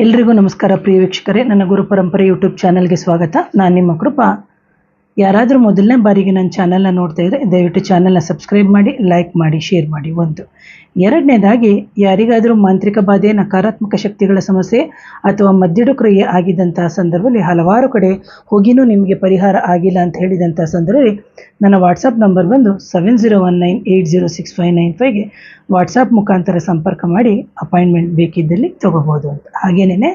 ಎಲ್ರಿಗೂ ನಮಸ್ಕಾರ ಪ್ರಿಯ ವೀಕ್ಷಕರೇ. ನನ್ನ ಗುರು ಪರಂಪರೆ ಯೂಟ್ಯೂಬ್ ಚಾನಲ್ಗೆ ಸ್ವಾಗತ. ನಾನು ನಿಮ್ಮ ಕೃಪಾ. ಯಾರಾದರೂ ಮೊದಲನೇ ಬಾರಿಗೆ ನನ್ನ ಚಾನಲ್ನ ನೋಡ್ತಾ ಇದ್ದರೆ ದಯವಿಟ್ಟು ಚಾನಲ್ನ ಸಬ್ಸ್ಕ್ರೈಬ್ ಮಾಡಿ ಲೈಕ್ ಮಾಡಿ ಶೇರ್ ಮಾಡಿ ಒಂದು. ಎರಡನೇದಾಗಿ, ಯಾರಿಗಾದರೂ ಮಾಂತ್ರಿಕ ಬಾಧೆ, ನಕಾರಾತ್ಮಕ ಶಕ್ತಿಗಳ ಸಮಸ್ಯೆ ಅಥವಾ ಮದ್ದಿಡು ಕ್ರಿಯೆ ಆಗಿದ್ದಂಥ ಸಂದರ್ಭದಲ್ಲಿ ಹಲವಾರು ಕಡೆ ಹೋಗಿನೂ ನಿಮಗೆ ಪರಿಹಾರ ಆಗಿಲ್ಲ ಅಂತ ಹೇಳಿದಂಥ ಸಂದರ್ಭದಲ್ಲಿ ನನ್ನ ವಾಟ್ಸಪ್ ನಂಬರ್ ಬಂದು seven zero one nine eight zero six five nine ಫೈವ್ಗೆ WhatsApp ಮುಖಾಂತರ ಸಂಪರ್ಕ ಮಾಡಿ ಅಪಾಯಿಂಟ್ಮೆಂಟ್ ಬೇಕಿದ್ದಲ್ಲಿ ತೊಗೋಬೋದು ಅಂತ. ಹಾಗೇನೇ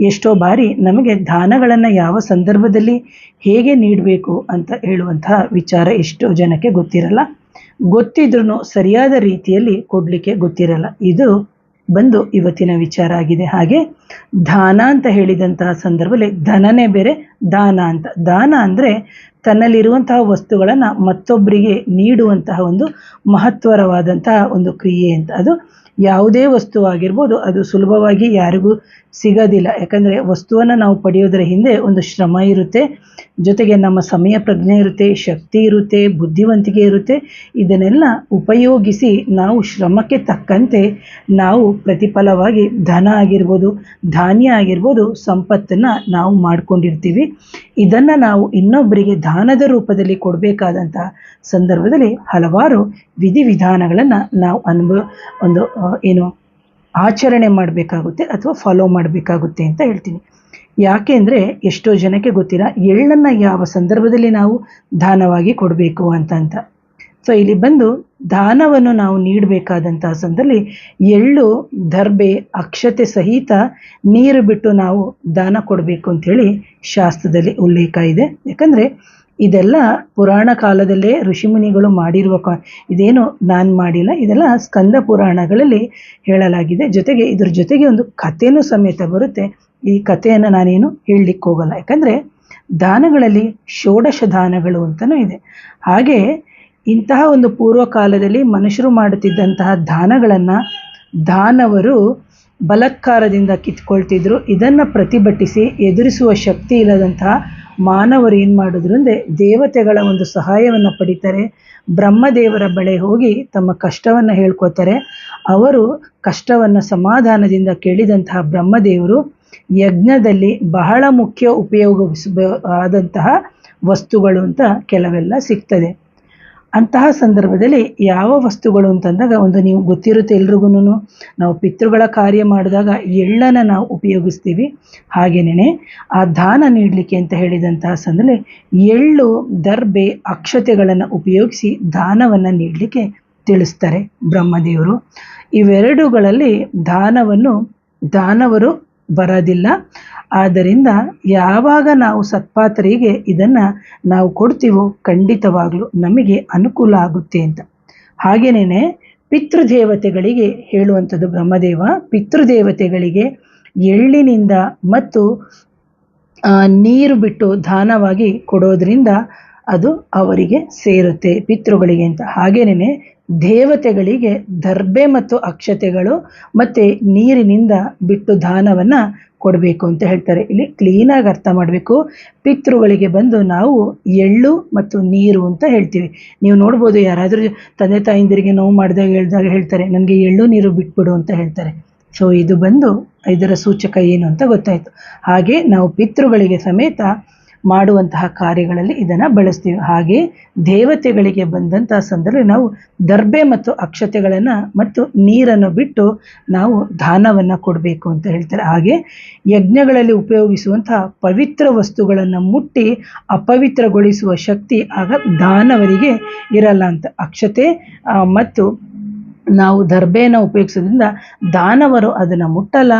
ಎಷ್ಟೋ ಬಾರಿ ನಮಗೆ ದಾನಗಳನ್ನು ಯಾವ ಸಂದರ್ಭದಲ್ಲಿ ಹೇಗೆ ನೀಡಬೇಕು ಅಂತ ಹೇಳುವಂತಹ ವಿಚಾರ ಎಷ್ಟೋ ಜನಕ್ಕೆ ಗೊತ್ತಿರಲ್ಲ. ಗೊತ್ತಿದ್ರೂ ಸರಿಯಾದ ರೀತಿಯಲ್ಲಿ ಕೊಡಲಿಕ್ಕೆ ಗೊತ್ತಿರಲ್ಲ. ಇದು ಬಂದು ಇವತ್ತಿನ ವಿಚಾರ ಆಗಿದೆ. ಹಾಗೆ ದಾನ ಅಂತ ಹೇಳಿದಂತಹ ಸಂದರ್ಭದಲ್ಲಿ ಧನನೇ ಬೇರೆ ದಾನ ಅಂತ. ದಾನ ಅಂದರೆ ತನ್ನಲ್ಲಿರುವಂತಹ ವಸ್ತುಗಳನ್ನು ಮತ್ತೊಬ್ಬರಿಗೆ ನೀಡುವಂತಹ ಒಂದು ಮಹತ್ವರವಾದಂತಹ ಒಂದು ಕ್ರಿಯೆ ಅಂತ. ಅದು ಯಾವುದೇ ವಸ್ತು ಆಗಿರ್ಬೋದು, ಅದು ಸುಲಭವಾಗಿ ಯಾರಿಗೂ ಸಿಗೋದಿಲ್ಲ. ಯಾಕಂದರೆ ವಸ್ತುವನ್ನು ನಾವು ಪಡೆಯೋದರ ಹಿಂದೆ ಒಂದು ಶ್ರಮ ಇರುತ್ತೆ, ಜೊತೆಗೆ ನಮ್ಮ ಸಮಯ ಪ್ರಜ್ಞೆ ಇರುತ್ತೆ, ಶಕ್ತಿ ಇರುತ್ತೆ, ಬುದ್ಧಿವಂತಿಕೆ ಇರುತ್ತೆ. ಇದನ್ನೆಲ್ಲ ಉಪಯೋಗಿಸಿ ನಾವು ಶ್ರಮಕ್ಕೆ ತಕ್ಕಂತೆ ನಾವು ಪ್ರತಿಫಲವಾಗಿ ಧನ ಆಗಿರ್ಬೋದು, ಧಾನ್ಯ ಆಗಿರ್ಬೋದು, ಸಂಪತ್ತನ್ನು ನಾವು ಮಾಡ್ಕೊಂಡಿರ್ತೀವಿ. ಇದನ್ನು ನಾವು ಇನ್ನೊಬ್ಬರಿಗೆ ದಾನದ ರೂಪದಲ್ಲಿ ಕೊಡಬೇಕಾದಂಥ ಸಂದರ್ಭದಲ್ಲಿ ಹಲವಾರು ವಿಧಿವಿಧಾನಗಳನ್ನು ನಾವು ಅನುಭವ ಒಂದು ಏನು ಆಚರಣೆ ಮಾಡಬೇಕಾಗುತ್ತೆ ಅಥವಾ ಫಾಲೋ ಮಾಡಬೇಕಾಗುತ್ತೆ ಅಂತ ಹೇಳ್ತೀನಿ. ಯಾಕೆ ಅಂದರೆ ಎಷ್ಟೋ ಜನಕ್ಕೆ ಗೊತ್ತಿಲ್ಲ ಎಳ್ಳನ್ನು ಯಾವ ಸಂದರ್ಭದಲ್ಲಿ ನಾವು ದಾನವಾಗಿ ಕೊಡಬೇಕು ಅಂತ ಅಂತ ಸೊ ಇಲ್ಲಿ ಬಂದು ದಾನವನ್ನು ನಾವು ನೀಡಬೇಕಾದಂತಹ ಸಂದರ್ಭದಲ್ಲಿ ಎಳ್ಳು, ದರ್ಬೆ, ಅಕ್ಷತೆ ಸಹಿತ ನೀರು ಬಿಟ್ಟು ನಾವು ದಾನ ಕೊಡಬೇಕು ಅಂಥೇಳಿ ಶಾಸ್ತ್ರದಲ್ಲಿ ಉಲ್ಲೇಖ ಇದೆ. ಯಾಕಂದರೆ ಇದೆಲ್ಲ ಪುರಾಣ ಕಾಲದಲ್ಲೇ ಋಷಿಮುನಿಗಳು ಮಾಡಿರುವ ಕಾ, ಇದೇನು ನಾನು ಮಾಡಿಲ್ಲ, ಇದೆಲ್ಲ ಸ್ಕಂದ ಪುರಾಣಗಳಲ್ಲಿ ಹೇಳಲಾಗಿದೆ. ಜೊತೆಗೆ ಇದ್ರ ಜೊತೆಗೆ ಒಂದು ಕಥೆನೂ ಸಮೇತ ಬರುತ್ತೆ. ಈ ಕಥೆಯನ್ನು ನಾನೇನು ಹೇಳಲಿಕ್ಕೆ ಹೋಗಲ್ಲ ಯಾಕಂದರೆ ದಾನಗಳಲ್ಲಿ ಷೋಡಶ ದಾನಗಳು ಅಂತಲೂ ಇದೆ. ಹಾಗೆ ಇಂತಹ ಒಂದು ಪೂರ್ವ ಕಾಲದಲ್ಲಿ ಮನುಷ್ಯರು ಮಾಡುತ್ತಿದ್ದಂತಹ ದಾನಗಳನ್ನು ದಾನವರು ಬಲತ್ಕಾರದಿಂದ ಕಿತ್ಕೊಳ್ತಿದ್ರು. ಇದನ್ನು ಪ್ರತಿಭಟಿಸಿ ಎದುರಿಸುವ ಶಕ್ತಿ ಇಲ್ಲದಂತಹ ಮಾನವರು ಏನು ಮಾಡಿದ್ರು ಅಂದರೆ ದೇವತೆಗಳ ಒಂದು ಸಹಾಯವನ್ನು ಪಡಿತಾರೆ. ಬ್ರಹ್ಮದೇವರ ಬಳಿ ಹೋಗಿ ತಮ್ಮ ಕಷ್ಟವನ್ನು ಹೇಳ್ಕೊತಾರೆ ಅವರು ಕಷ್ಟವನ್ನು ಸಮಾಧಾನದಿಂದ ಕೇಳಿದಂತಹ ಬ್ರಹ್ಮದೇವರು ಯಜ್ಞದಲ್ಲಿ ಬಹಳ ಮುಖ್ಯ ಉಪಯೋಗಿಸ ಆದಂತಹ ವಸ್ತುಗಳು ಅಂತ ಕೆಲವೆಲ್ಲ ಸಿಗ್ತದೆ. ಅಂತಹ ಸಂದರ್ಭದಲ್ಲಿ ಯಾವ ವಸ್ತುಗಳು ಅಂತಂದಾಗ ಒಂದು ನೀವು ಗೊತ್ತಿರುತ್ತೆ ಎಲ್ರಿಗೂ ನಾವು ಪಿತೃಗಳ ಕಾರ್ಯ ಮಾಡಿದಾಗ ಎಳ್ಳನ್ನು ನಾವು ಉಪಯೋಗಿಸ್ತೀವಿ. ಹಾಗೇನೇ ಆ ದಾನ ನೀಡಲಿಕ್ಕೆ ಅಂತ ಹೇಳಿದಂತಹ ಸಂದರ್ಭ ಎಳ್ಳು, ದರ್ಬೆ, ಅಕ್ಷತೆಗಳನ್ನು ಉಪಯೋಗಿಸಿ ದಾನವನ್ನು ನೀಡಲಿಕ್ಕೆ ತಿಳಿಸ್ತಾರೆ ಬ್ರಹ್ಮದೇವರು. ಇವೆರಡುಗಳಲ್ಲಿ ದಾನವನ್ನು ದಾನವರು ಬರೋದಿಲ್ಲ. ಆದ್ದರಿಂದ ಯಾವಾಗ ನಾವು ಸತ್ಪಾತ್ರರಿಗೆ ಇದನ್ನು ನಾವು ಕೊಡ್ತೀವೋ ಖಂಡಿತವಾಗಲೂ ನಮಗೆ ಅನುಕೂಲ ಆಗುತ್ತೆ ಅಂತ. ಹಾಗೆಯೇ ಪಿತೃದೇವತೆಗಳಿಗೆ ಹೇಳುವಂಥದ್ದು ಬ್ರಹ್ಮದೇವ, ಪಿತೃದೇವತೆಗಳಿಗೆ ಎಳ್ಳಿನಿಂದ ಮತ್ತು ನೀರು ಬಿಟ್ಟು ದಾನವಾಗಿ ಕೊಡೋದ್ರಿಂದ ಅದು ಅವರಿಗೆ ಸೇರುತ್ತೆ ಪಿತೃಗಳಿಗೆ ಅಂತ. ಹಾಗೇನೇ ದೇವತೆಗಳಿಗೆ ದರ್ಬೆ ಮತ್ತು ಅಕ್ಷತೆಗಳು ಮತ್ತು ನೀರಿನಿಂದ ಬಿಟ್ಟು ದಾನವನ್ನು ಕೊಡಬೇಕು ಅಂತ ಹೇಳ್ತಾರೆ. ಇಲ್ಲಿ ಕ್ಲೀನಾಗಿ ಅರ್ಥ ಮಾಡಬೇಕು. ಪಿತೃಗಳಿಗೆ ಬಂದು ನಾವು ಎಳ್ಳು ಮತ್ತು ನೀರು ಅಂತ ಹೇಳ್ತೀವಿ. ನೀವು ನೋಡ್ಬೋದು ಯಾರಾದರೂ ತಂದೆ ತಾಯಿಂದಿರಿಗೆ ನೋವು ಮಾಡಿದಾಗ ಹೇಳಿದಾಗ ಹೇಳ್ತಾರೆ, ನನಗೆ ಎಳ್ಳು ನೀರು ಬಿಟ್ಬಿಡು ಅಂತ ಹೇಳ್ತಾರೆ. ಸೊ ಇದು ಬಂದು ಇದರ ಸೂಚಕ ಏನು ಅಂತ ಗೊತ್ತಾಯಿತು. ಹಾಗೆ ನಾವು ಪಿತೃಗಳಿಗೆ ಸಮೇತ ಮಾಡುವಂತಹ ಕಾರ್ಯಗಳಲ್ಲಿ ಇದನ್ನು ಬಳಸ್ತೀವಿ. ಹಾಗೆ ದೇವತೆಗಳಿಗೆ ಬಂದಂತಹ ಸಂದರ್ಭ ನಾವು ದರ್ಬೆ ಮತ್ತು ಅಕ್ಷತೆಗಳನ್ನು ಮತ್ತು ನೀರನ್ನು ಬಿಟ್ಟು ನಾವು ದಾನವನ್ನು ಕೊಡಬೇಕು ಅಂತ ಹೇಳ್ತಾರೆ. ಹಾಗೆ ಯಜ್ಞಗಳಲ್ಲಿ ಉಪಯೋಗಿಸುವಂತಹ ಪವಿತ್ರ ವಸ್ತುಗಳನ್ನು ಮುಟ್ಟಿ ಅಪವಿತ್ರಗೊಳಿಸುವ ಶಕ್ತಿ ಆಗ ದಾನವರಿಗೆ ಇರಲ್ಲ ಅಂತ. ಅಕ್ಷತೆ ಮತ್ತು ನಾವು ದರ್ಬೆಯನ್ನು ಉಪಯೋಗಿಸೋದ್ರಿಂದ ದಾನವರು ಅದನ್ನು ಮುಟ್ಟಲ್ಲ.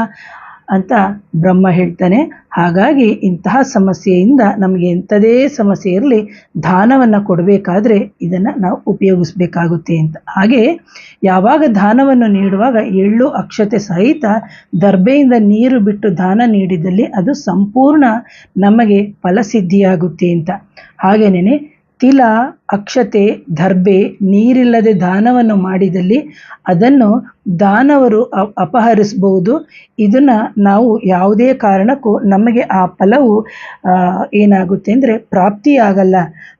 ಅಂತ ಬ್ರಹ್ಮ ಹೇಳ್ತಾನೆ. ಹಾಗಾಗಿ ಇಂತಹ ಸಮಸ್ಯೆಯಿಂದ ನಮಗೆ ಎಂಥದೇ ಸಮಸ್ಯೆ ಇರಲಿ, ದಾನವನ್ನು ಕೊಡಬೇಕಾದ್ರೆ ಇದನ್ನು ನಾವು ಉಪಯೋಗಿಸ್ಬೇಕಾಗುತ್ತೆ ಅಂತ. ಹಾಗೆ ಯಾವಾಗ ದಾನವನ್ನು ನೀಡುವಾಗ ಎಳ್ಳು ಅಕ್ಷತೆ ಸಹಿತ ದರ್ಬೆಯಿಂದ ನೀರು ಬಿಟ್ಟು ದಾನ ನೀಡಿದಲ್ಲಿ ಅದು ಸಂಪೂರ್ಣ ನಮಗೆ ಫಲಸಿದ್ಧಿಯಾಗುತ್ತೆ ಅಂತ. ಹಾಗೆಯೇ ತಿಲ, ಅಕ್ಷತೆ, ದರ್ಬೆ, ನೀರಿಲ್ಲದೆ ದಾನವನ್ನು ಮಾಡಿದಲ್ಲಿ ಅದನ್ನು ದಾನವರು ಅಪಹರಿಸಬಹುದು. ಇದನ್ನ ನಾವು ಯಾವುದೇ ಕಾರಣಕ್ಕೂ ನಮಗೆ ಆ ಫಲವು ಏನಾಗುತ್ತೆ ಅಂದರೆ ಪ್ರಾಪ್ತಿಯಾಗಲ್ಲ.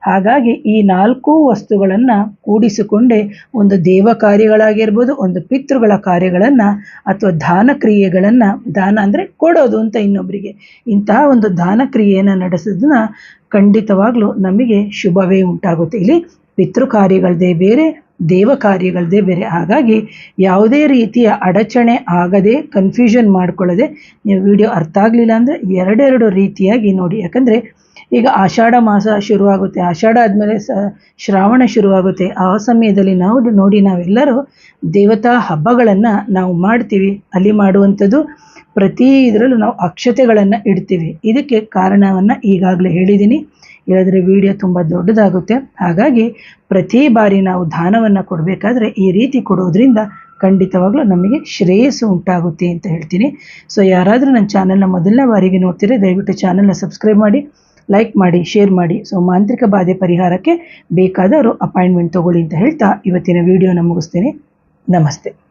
ಹಾಗಾಗಿ ಈ ನಾಲ್ಕು ವಸ್ತುಗಳನ್ನು ಕೂಡಿಸಿಕೊಂಡೇ ಒಂದು ದೇವ ಕಾರ್ಯಗಳಾಗಿರ್ಬೋದು ಒಂದು ಪಿತೃಗಳ ಕಾರ್ಯಗಳನ್ನು ಅಥವಾ ದಾನ ಕ್ರಿಯೆಗಳನ್ನು, ದಾನ ಅಂದರೆ ಕೊಡೋದು ಅಂತ ಇನ್ನೊಬ್ಬರಿಗೆ ಇಂತಹ ಒಂದು ದಾನ ಕ್ರಿಯೆಯನ್ನು ನಡೆಸೋದನ್ನ ಖಂಡಿತವಾಗ್ಲೂ ನಮಗೆ ಶುಭವೇ ಉಂಟಾಗುತ್ತೆ. ಇಲ್ಲಿ ಪಿತೃ ಕಾರ್ಯಗಳದೇ ಬೇರೆ ದೇವ ಕಾರ್ಯಗಳದೇ ಬೇರೆ. ಹಾಗಾಗಿ ಯಾವುದೇ ರೀತಿಯ ಅಡಚಣೆ ಆಗದೆ ಕನ್ಫ್ಯೂಷನ್ ಮಾಡ್ಕೊಳ್ಳದೆ ನೀವು ವಿಡಿಯೋ ಅರ್ಥ ಆಗಲಿಲ್ಲ ಅಂದರೆ ಎರಡೆರಡು ರೀತಿಯಾಗಿ ನೋಡಿ. ಯಾಕಂದರೆ ಈಗ ಆಷಾಢ ಮಾಸ ಶುರುವಾಗುತ್ತೆ. ಆಷಾಢ ಆದಮೇಲೆ ಸ, ಶ್ರಾವಣ ಶುರುವಾಗುತ್ತೆ. ಆ ಸಮಯದಲ್ಲಿ ನಾವು ನೋಡಿ ನಾವೆಲ್ಲರೂ ದೇವತಾ ಹಬ್ಬಗಳನ್ನು ನಾವು ಮಾಡ್ತೀವಿ. ಅಲ್ಲಿ ಮಾಡುವಂಥದ್ದು ಪ್ರತಿ ಇದರಲ್ಲೂ ನಾವು ಅಕ್ಷತೆಗಳನ್ನು ಇಡ್ತೀವಿ. ಇದಕ್ಕೆ ಕಾರಣವನ್ನು ಈಗಾಗಲೇ ಹೇಳಿದ್ದೀನಿ ಹೇಳಿದ್ರೆ ವಿಡಿಯೋ ತುಂಬ ದೊಡ್ಡದಾಗುತ್ತೆ. ಹಾಗಾಗಿ ಪ್ರತಿ ಬಾರಿ ನಾವು ದಾನವನ್ನು ಕೊಡಬೇಕಾದ್ರೆ ಈ ರೀತಿ ಕೊಡೋದ್ರಿಂದ ಖಂಡಿತವಾಗ್ಲೂ ನಮಗೆ ಶ್ರೇಯಸ್ಸು ಉಂಟಾಗುತ್ತೆ ಅಂತ ಹೇಳ್ತೀನಿ. ಸೊ ಯಾರಾದರೂ ನನ್ನ ಚಾನಲ್ನ ಮೊದಲನೇ ಬಾರಿಗೆ ನೋಡ್ತೀರಿ ದಯವಿಟ್ಟು ಚಾನಲ್ನ ಸಬ್ಸ್ಕ್ರೈಬ್ ಮಾಡಿ, ಲೈಕ್ ಮಾಡಿ, ಶೇರ್ ಮಾಡಿ. ಸೊ ಮಾಂತ್ರಿಕ ಬಾಧೆ ಪರಿಹಾರಕ್ಕೆ ಬೇಕಾದರೂ ಅಪಾಯಿಂಟ್ಮೆಂಟ್ ತಗೊಳ್ಳಿ ಅಂತ ಹೇಳ್ತಾ ಇವತ್ತಿನ ವಿಡಿಯೋನ ಮುಗಿಸ್ತೀನಿ. ನಮಸ್ತೆ.